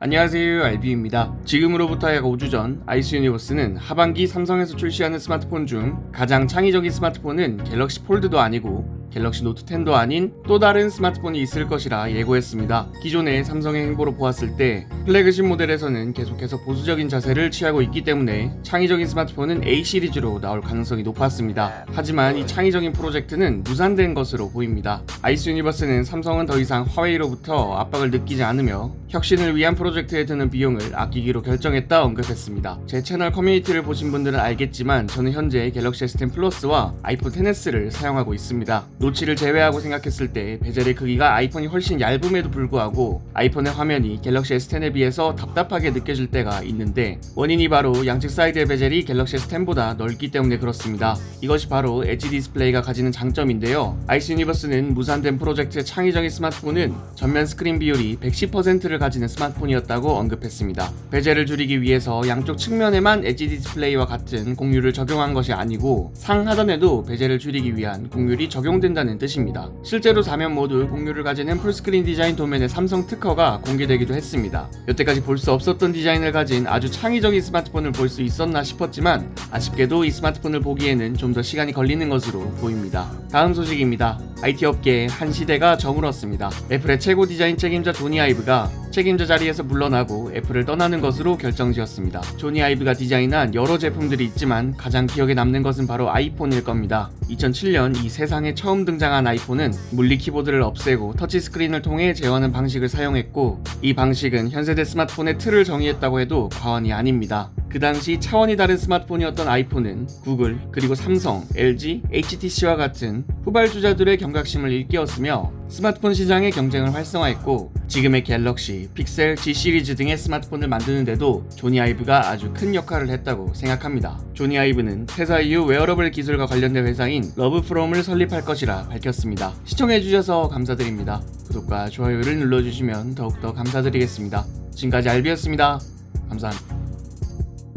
안녕하세요 알비입니다. 지금으로부터 약 5주 전 아이스 유니버스는 하반기 삼성에서 출시하는 스마트폰 중 가장 창의적인 스마트폰은 갤럭시 폴드도 아니고 갤럭시 노트 10도 아닌 또 다른 스마트폰이 있을 것이라 예고했습니다. 기존의 삼성의 행보로 보았을 때 플래그십 모델에서는 계속해서 보수적인 자세를 취하고 있기 때문에 창의적인 스마트폰은 A 시리즈로 나올 가능성이 높았습니다. 하지만 이 창의적인 프로젝트는 무산된 것으로 보입니다. 아이스 유니버스는 삼성은 더 이상 화웨이로부터 압박을 느끼지 않으며 혁신을 위한 프로젝트에 드는 비용을 아끼기로 결정했다 언급했습니다. 제 채널 커뮤니티를 보신 분들은 알겠지만 저는 현재 갤럭시 S10 플러스와 아이폰 10s를 사용하고 있습니다. 노치를 제외하고 생각했을 때 베젤의 크기가 아이폰이 훨씬 얇음에도 불구하고 아이폰의 화면이 갤럭시 S10에 비해서 답답하게 느껴질 때가 있는데 원인이 바로 양측 사이드의 베젤이 갤럭시 S10보다 넓기 때문에 그렇습니다. 이것이 바로 엣지 디스플레이가 가지는 장점인데요. 아이스 유니버스는 무산된 프로젝트의 창의적인 스마트폰은 전면 스크린 비율이 110%를 가지는 스마트폰이었다고 언급했습니다. 베젤을 줄이기 위해서 양쪽 측면에만 엣지 디스플레이와 같은 공률을 적용한 것이 아니고 상하단에도 베젤을 줄이기 위한 공률이 적용된다는 뜻입니다. 실제로 4면 모두 공률을 가지는 풀스크린 디자인 도면의 삼성 특허가 공개되기도 했습니다. 여태까지 볼 수 없었던 디자인을 가진 아주 창의적인 스마트폰을 볼 수 있었나 싶었지만 아쉽게도 이 스마트폰을 보기에는 좀 더 시간이 걸리는 것으로 보입니다. 다음 소식입니다. IT 업계에 한 시대가 저물었습니다. 애플의 최고 디자인 책임자 조니 아이브가 책임자 자리에서 물러나고 애플을 떠나는 것으로 결정지었습니다. 조니 아이브가 디자인한 여러 제품들이 있지만 가장 기억에 남는 것은 바로 아이폰일 겁니다. 2007년 이 세상에 처음 등장한 아이폰은 물리 키보드를 없애고 터치스크린을 통해 제어하는 방식을 사용했고 이 방식은 현세대 스마트폰의 틀을 정의했다고 해도 과언이 아닙니다. 그 당시 차원이 다른 스마트폰이었던 아이폰은 구글, 그리고 삼성, LG, HTC와 같은 후발주자들의 경각심을 일깨웠으며 스마트폰 시장의 경쟁을 활성화했고 지금의 갤럭시, 픽셀, G 시리즈 등의 스마트폰을 만드는데도 조니 아이브가 아주 큰 역할을 했다고 생각합니다. 조니 아이브는 퇴사 이후 웨어러블 기술과 관련된 회사 인 러브프롬을 설립할 것이라 밝혔습니다. 시청해주셔서 감사드립니다. 구독과 좋아요를 눌러주시면 더욱더 감사드리겠습니다. 지금까지 알비였습니다. 감사합니다.